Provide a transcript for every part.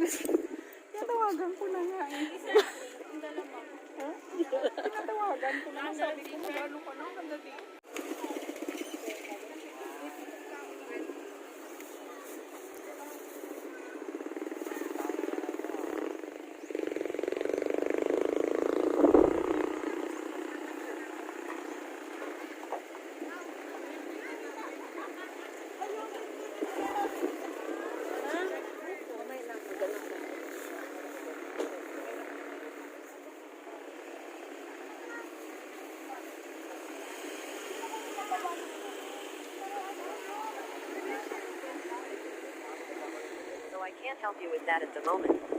Tinatawagan ko na nga eh. Isa, yung dalawa. Ha? Tinatawagan ko na. Sabi ko, magano can't help you with that at the moment.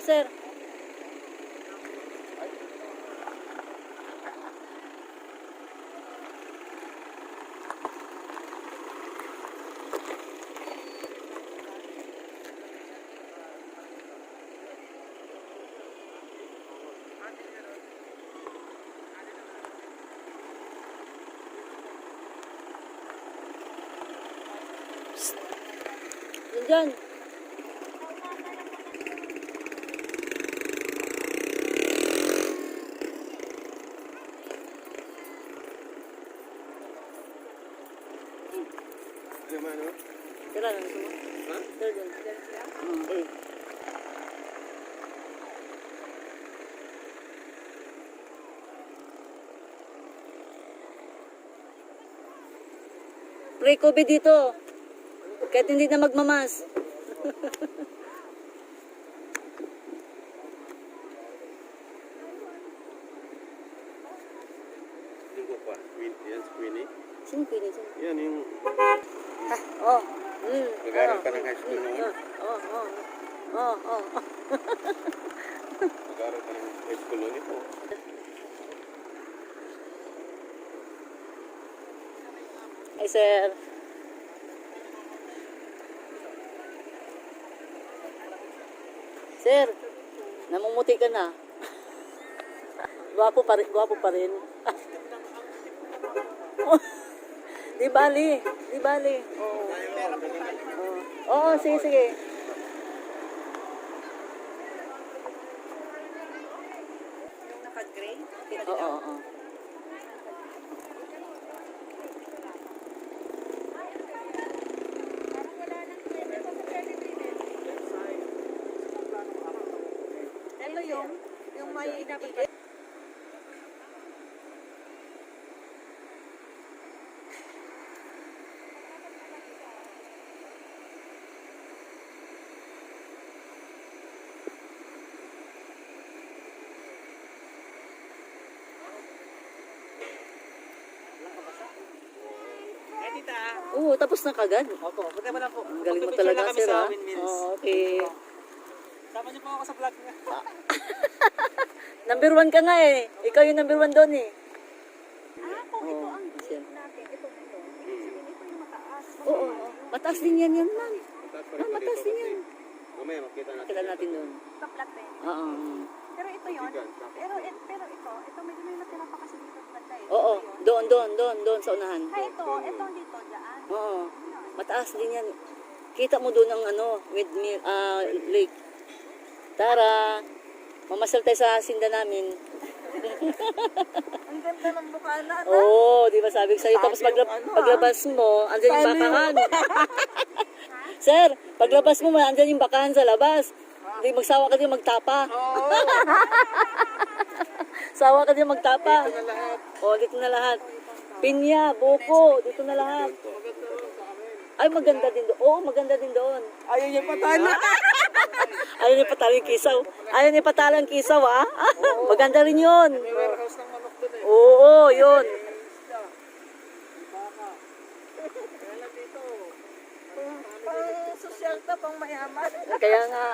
dito, sir. Diyan. Pre-COVID dito. Kahit hindi na magmamas. Linggo pa. Queen, yan si Queenie. Sino Queenie? Sino? Yan yung Oh. Mm. Nag-aaral oh. pa ng high school noon? Oh, oh. Oh, oh. nag-aaral ka ng high school noon ito. Sir. Sir, namumuti ka na. Gwapo pa rin. Gwapo pa rin. di bali. Di bali. Oo. Oo, Oo, sige, sige. Yung naka-gray. Oo, oo, oo. Ito yung, yung may dapat tita. Oo, tapos na kagad. Opo, buti mo lang po. Ang galing mo talaga, sir, ha? windmills. Oo, okay. Sama niyo po ako sa vlog niya. Number one ka nga eh. Ikaw yung number one doon eh. Ah, kung ito ang gate natin, ito ito. Ibig sabihin ito yung mataas. Oo, oo. Mataas din yan yan, ma'am. Ah, po mataas dito din yan. Mamaya makita natin. Kita natin doon. Kaplat din. Oo. Pero ito yun. Pero, it, pero ito, ito medyo may natira pa kasi dito sa banda eh. Oo, doon, doon, doon, doon sa unahan. Ah, ito, ito dito, dyan. Oo. Mataas din yan. Kita mo doon ang ano, windmill, ah, lake. Tara, mamasal tayo sa sinda namin. Ang ganda ng mukha na. Oo, di ba sabi ko sa'yo. Tapos Sabi pagla- yung ano, paglabas mo, andyan yung bakahan. Sir, paglabas mo, andyan yung bakahan sa labas. Hindi magsawa ka din magtapa. Oo, Sawa ka din magtapa. ito na lahat. O, dito na lahat. Pinya, buko, dito na lahat. Ay, maganda din doon. Oo, maganda din doon. Ayaw niya niya patalo yung kisaw. Ayaw niya patalo yung kisaw, ah. maganda rin yun. May warehouse ng manok doon eh. Oo, yun. Pang social to, pang mayaman. Kaya nga.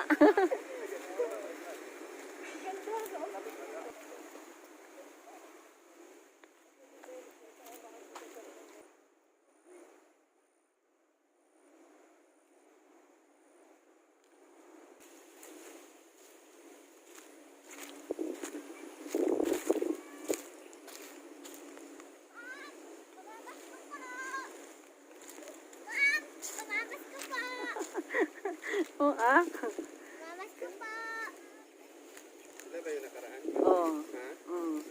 Oo, ah. Sila ba yung nakaraan? Oo. Ha? Mm.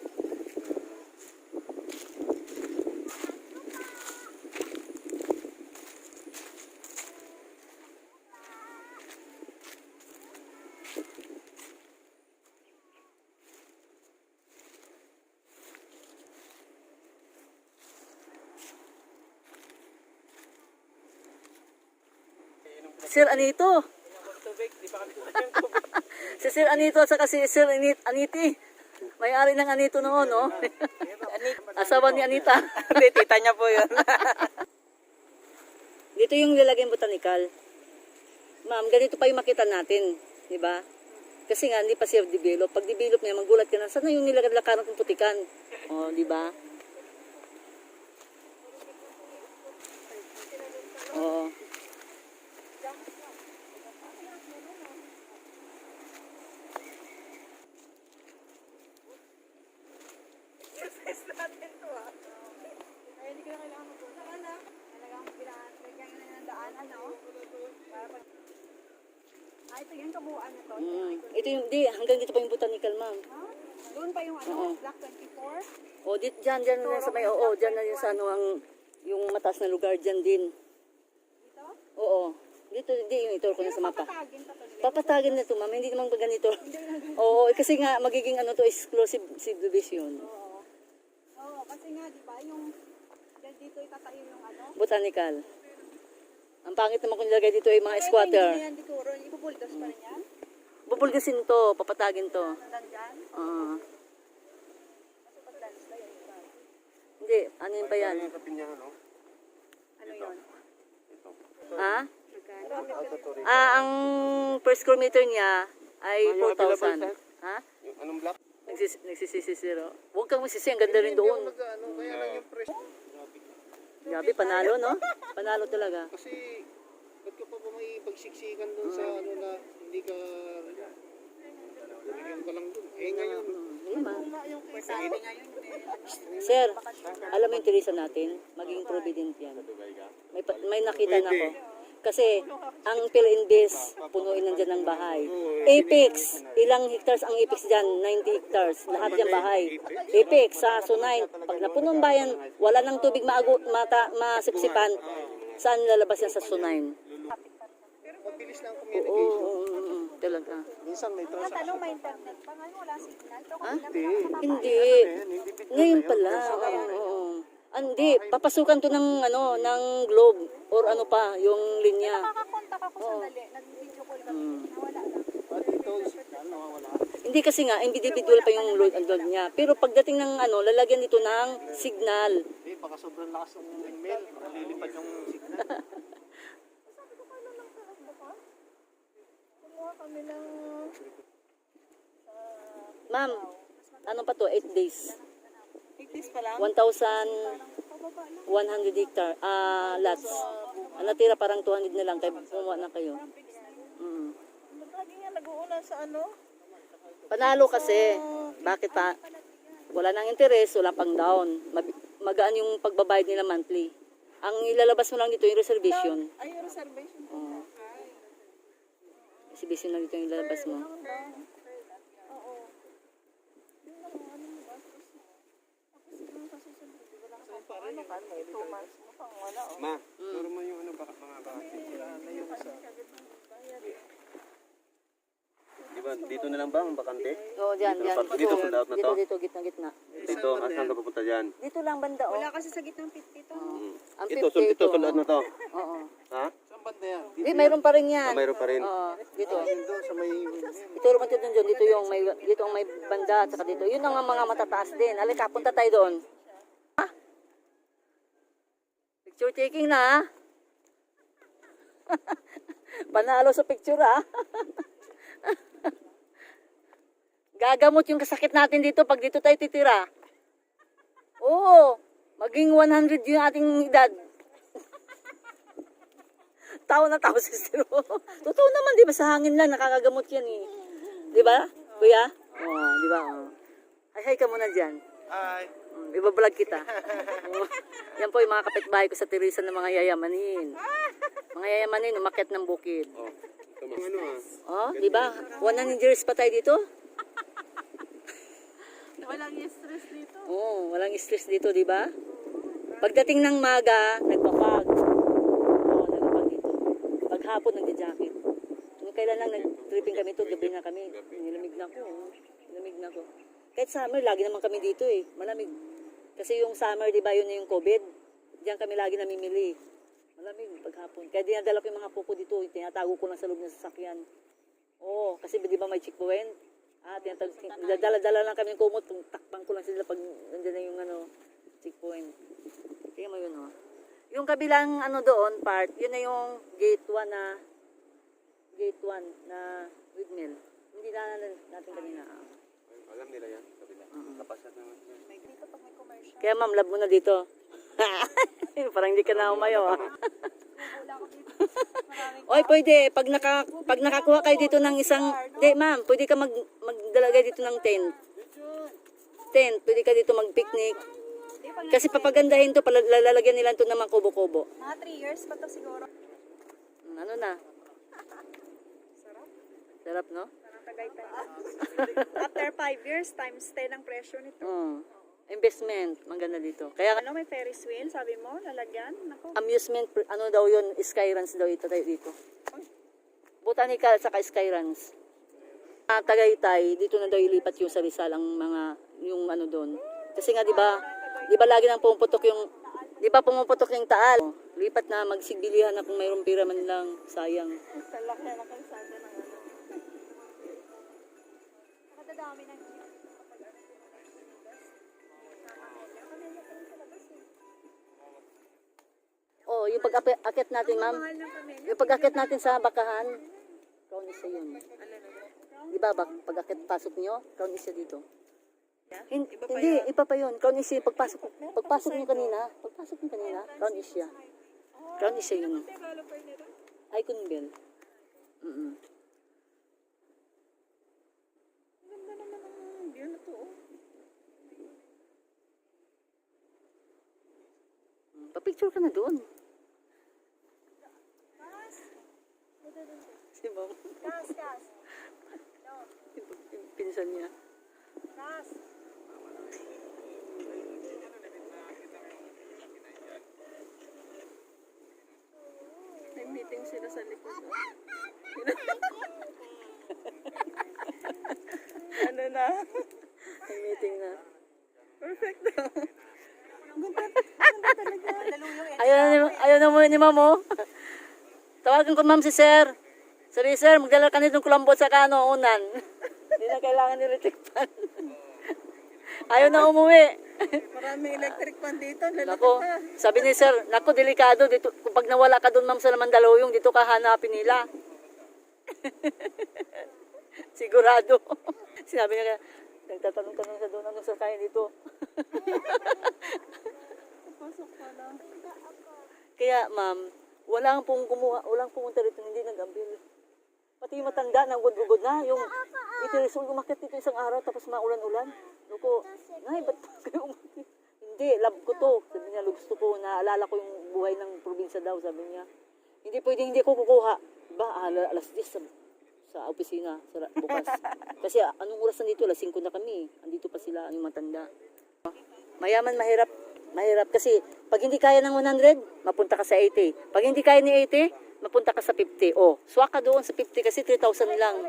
Sir Anito. Tubig, di pa kami Si Sir Anito at saka si Sir Anit Aniti. May-ari ng Anito noon, no? Asawa ni Anita. Hindi, tita niya po yun. Dito yung lalagyan botanical. Ma'am, ganito pa yung makita natin. Di ba? Kasi nga, hindi pa siya develop. Pag develop niya, magulat ka na, saan na yung nilagad-lakaran ng putikan? O, di ba? Oo. Hindi na kailangan magpunta. Talagang pinakagyan na ng daan, ano? Para pag Ah, ito yung kabuuan nito. Mm. Ito yung, di, hanggang dito pa yung botanical, ma'am. Ah, Doon pa yung ano, Oo. Block 24. O, dit, dyan, dyan, dyan sa may, oo, dyan na yun sa ano, ang, yung mataas na lugar, dyan din. Dito. Oo. Dito, di, yung ito ko na sa mapa. Papatagin pa to. Papatagin na to, ma'am. Hindi naman ba ganito? Oo, eh, kasi nga, magiging ano to, exclusive subdivision. Oo. Oo, kasi nga, di ba, yung dahil dito itatayo yung ano. Botanical. Ang pangit naman kung nilagay dito ay mga Pero squatter. Hindi na yan dituro. Ipupuldos pa rin yan. Bubulgasin to, papatagin to. Nandyan. Oo. Kasi pag dance na yan. iba. hindi, ano yun pa yan? Ano yun? Ha? Magkano? Ah, ang per square meter niya ay 4,000. Ha? Anong block? Nagsis nagsisisi zero. Huwag kang masisi, ang ganda rin doon. Ano, kaya lang yung presyo. Grabe, panalo, no? Panalo talaga. Kasi, ba't ka pa ba may pagsiksikan doon sa ano na hindi ka... Bumigyan ka lang doon. Eh ngayon, eh. Sir, alam mo yung Teresa natin, maging provident yan. May, pa- may nakita na ako. Kasi, ang Phil-Invest, punuin nandyan ng bahay. Apex, ilang hectares ang Apex dyan? 90 hectares. Lahat dyan bahay. Apex, sa Sunay, pag napunong bayan, wala nang tubig maago, mata, masipsipan, saan lalabas yan sa Sunay? mabilis lang communication. oo, oo, oo, talaga. Minsan may Ang transaction. tanong, may internet pa ngayon, wala signal. Ilang pinakakapal. Hindi. Ngayon pala. Oo, oo. Hindi, papasukan to ng ano, ng globe or ano pa, yung linya. Nakakakontak ako sandali. Nag-video call kami. Nawala lang. Ah. Hindi kasi nga individual pa yung load and load niya. Pero pagdating ng ano, lalagyan dito ng signal. Eh, baka sobrang lakas ng mail. Baka lilipad yung signal. Kumuha kami ng... Ma'am, ano pa to? 8 days. 80s pa lang. 1,100 hectare, ah, lots. Ang natira parang 200 na lang, kaya kumuha na kayo. Mm. Lagi nga nag-uulan sa ano? Panalo kasi. Bakit pa? Wala nang interest, wala pang down. Mab- magaan yung pagbabayad nila monthly. Ang ilalabas mo lang dito yung reservation. Ay, yung reservation. Oo. Reservation lang dito yung ilalabas mo. Oo. Yun lang ang ano mo gastos mo. Tapos yung sa susunod, wala ka pa ano ka, may two months mo pang wala. oh. Ma, turo mo yung ano, baka mga bakit. Sila na yung sa... Di ba, dito na lang ba ang bakante? Oo, dyan, dyan. Dito, dito, dito, to? dito, gitna, gitna. Dito, ah, saan ka pupunta dyan? Dito lang banda, oh. Wala kasi sa gitnang pit dito. Ang Ito, 50 sold ito, out na to. Oo. Ha? Saan banda yan? Hindi, mayroon pa rin yan. Ah, mayroon pa rin. Oo, dito. Doon sa may... Ituro mo dito dyan, dito yung may, dito ang may banda, at saka dito. Yun ang mga matataas din. Alika, punta tayo doon. Picture taking na? Panalo sa picture, ha? Gagamot yung kasakit natin dito pag dito tayo titira. Oo, maging 100 yung ating edad. tao na tao si Zero. Totoo naman, di ba? Sa hangin lang, nakakagamot yan eh. Di ba? Kuya? Oo, oh, di ba? Oh. Ay, hi ka muna dyan. Ay, Mm, ibablog kita. Yan po yung mga kapitbahay ko sa Teresa ng mga yayamanin. Mga yayamanin, umakyat ng bukid. yung ano ah. Oh, di ba? 100 years pa tayo dito. Walang stress dito. Oo, walang stress dito, di ba? Pagdating ng maga, nagpapag. Oo, nagpapag dito. Paghapon, nagja-jacket. Nung kailan lang nag-tripping kami to, gabi na kami. Nilamig na ako. oh. Nilamig na ako. Kahit summer, lagi naman kami dito eh. Malamig. Kasi yung summer, di ba, yun na yung COVID. Diyan kami lagi namimili. Malamig paghapon. Kaya dinadala ko yung mga pupo dito. Tinatago ko lang sa loob ng sasakyan. Oo, kasi di ba may checkpoint? Ah, tinatag, dala-dala lang kami ng kumot, takpan ko lang sila pag nandiyan na yung ano, checkpoint. Tingnan mo yun, oh. Yung kabilang ano doon, part, yun na yung gate 1 na, gate 1 na windmill. Hindi na natin kanina. ah. Alam nila yan, kabila. Kapasat naman. May commercial. Kaya ma'am, love mo na dito. Parang hindi ka na umayo, ah. Oy, pwede. Pag, naka, pag nakakuha kayo dito ng isang... Di, ma'am, pwede ka mag, magdalagay dito ng tent. Tent. Pwede ka dito mag-picnic. Kasi papagandahin to, pala- lalagyan nila to ng mga kubo-kubo. mga 3 years pa to siguro. Mm, Ano na? Sarap, no? Parang Tagaytay. After 5 years, times 10 ang presyo nito. Mm. Investment, maganda dito. Kaya Ano, may Ferris wheel, sabi mo, lalagyan? Nako. amusement, ano daw yun, Skyruns daw ito tayo dito. Botanical saka Skyruns. Ah, Tagaytay, dito na daw ilipat yung sa Rizal ang mga, yung ano doon. Kasi nga, di ba, di ba lagi nang pumuputok yung, di ba pumuputok yung taal? Lipat na, magsigbilihan na kung mayroong pira man lang, sayang. Talak na ng kalsada ng ano. Nakadadami ng Oh, yung pag-akit natin, ma'am, yung pag-akit natin sa bakahan, crown isa yun. Di ba, pag-akit pasok nyo, crown isa dito. Hin- hindi, iba pa yun. Crown is yung pagpasok, pagpasok nyo kanina, pagpasok nyo kanina, crown is siya. Crown is siya yun. Icon bell. Mm Ang ganda naman ng view na to. oh. Papicture ka na doon. Si ma'am. Gas, gas. Yung pinsan niya. Gas. May meeting sila sa likod. oh. ano na? May meeting na. Perfect daw. Ayaw na, ni- ayaw na mo ni ma'am oh. Tawagan ko ma'am si sir. Sabi sir, magdala ka nitong kulambot sa kano, unan. Hindi na kailangan ni Ritik pan. ayaw na umuwi. Maraming electric pan dito. Nako, sabi ni sir, nako delikado dito. Kung pag nawala ka doon ma'am sa Mandaluyong, dito ka hanapin nila. Sigurado. Sinabi niya, nagtatanong-tanong sa doon, anong sasakyan dito? Pasok pa lang. Kaya ma'am, walang pong kumuha, walang pumunta rito, hindi nag-ambil. Pati yung matanda, nagugod na, yung itirisol, umakit dito isang araw, tapos maulan-ulan. Nuko, nay, ba't kayo umakit? Hindi, love ko to. Sabi niya, gusto ko, naalala ko yung buhay ng probinsya daw, sabi niya. Hindi pwedeng hindi ko kukuha. Ba, ala- alas 10 sa, opisina, sa ra- bukas. Kasi ah, anong oras nandito? Alas 5 na kami. Andito pa sila, yung matanda. Mayaman, mahirap. Mahirap kasi pag hindi kaya ng 100, mapunta ka sa 80. Pag hindi kaya ni 80, mapunta ka sa 50. Oh, swak ka doon sa 50 kasi 3,000 lang.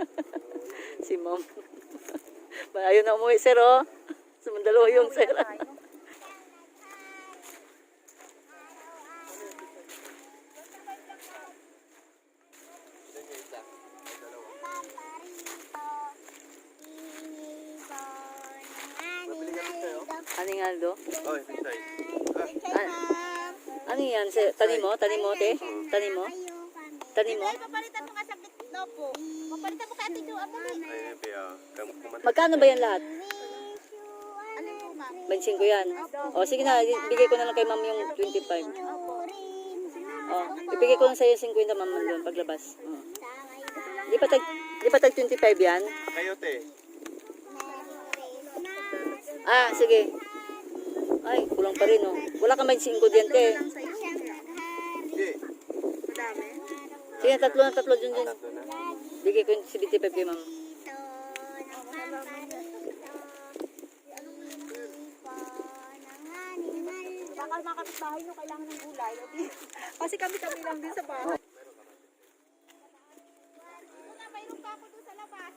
si ma'am. Ayaw na umuwi, sir, oh. Sa Mandaluyong, sir. Ano nga do? Oh, ito siya. Ano yan? Si- Tanim mo? Tanim mo, te? Tanim mo? Tanim mo? Papalitan mo nga sa gitna po. Papalitan mo kaya ito ang dali. Ay, kumanta. Magkano ba yan lahat? Alin po ma'am? 25 yan. O, sige na, bigay ko na lang kay ma'am yung 25. O, ibigay ko lang sa'yo yung 50 ma'am doon paglabas. O. Di pa tag, di pa tag 25 yan? Kayo, te. Ah, sige. Kulang pa rin, oh. Wala ka may 5 diyan, te. Hindi. Sige, tatlo na tatlo dyan dyan. Bigay ko yung 75 kay ma'am. Baka mga kapitbahay nyo kailangan ng gulay. Kasi kami-kami lang din sa bahay. Mayroon pa ako doon sa labas.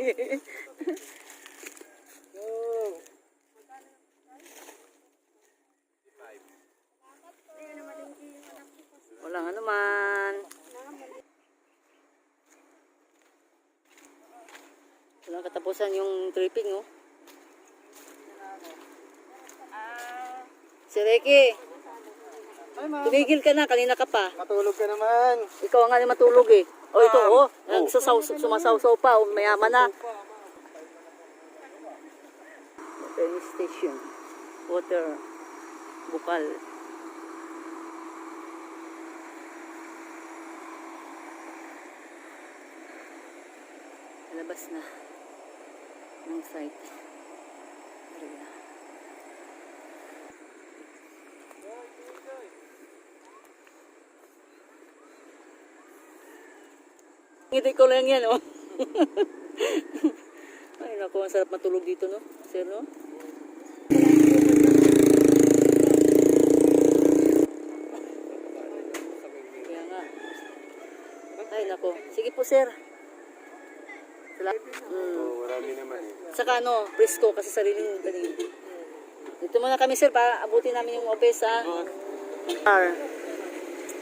Walang ano man. Walang katapusan yung tripping, oh. Si Ricky, tumigil ka na, kanina ka pa. Matulog ka naman. Ikaw nga matulog eh. O ito, oh, nagsasaw, sumasaw-saw pa, oh, mayaman na. Train station. Water. Bukal. Labas na ng site. Maria. Ngiti ko lang yan, oh. Ay, naku, ang sarap matulog dito, no? Sir, no? Kaya nga. Ay, nako. Sige po, sir. Salamat. Mm. Oo, marami naman eh. Saka ano, presko kasi sariling galing. Dito muna kami sir para abutin namin yung office ha. CR.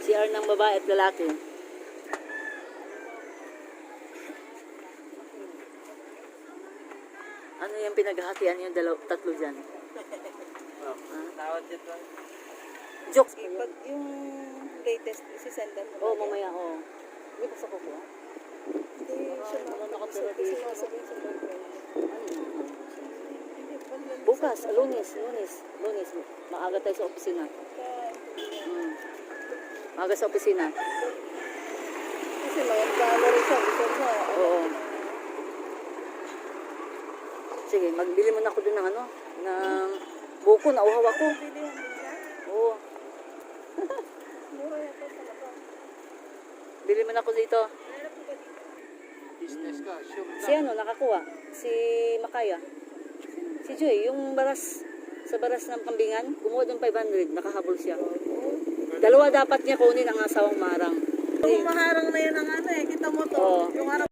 CR ng babae at lalaki. Ano yung pinaghahatian yung dalaw, tatlo dyan? Tawad dito. Jokes. Pag yung latest, isisendan mo. Oo, oh, mamaya, oo. Hindi ba sa kuko? Hindi siya kasi dito. sasabihin sa boyfriend. Nandun Bukas, sa- lunes, lunes, lunes. Maaga tayo sa opisina. Mm. Maaga sa opisina. Kasi may gala rin. Gusto niya. Oo. Sige, magbili muna ako dun ng ano, ng buko, nauhaw ako. Oo, bili muna ako dito. Business ka, sure Si ano, nakakuha? Si Makaya. Si Joy, yung baras, sa baras ng kambingan, kumuha ng 500, nakahabol siya. Dalawa dapat niya kunin ang asawang marang. Kung maharang na yun ang ano eh. Kita mo to. Oo. Yung harap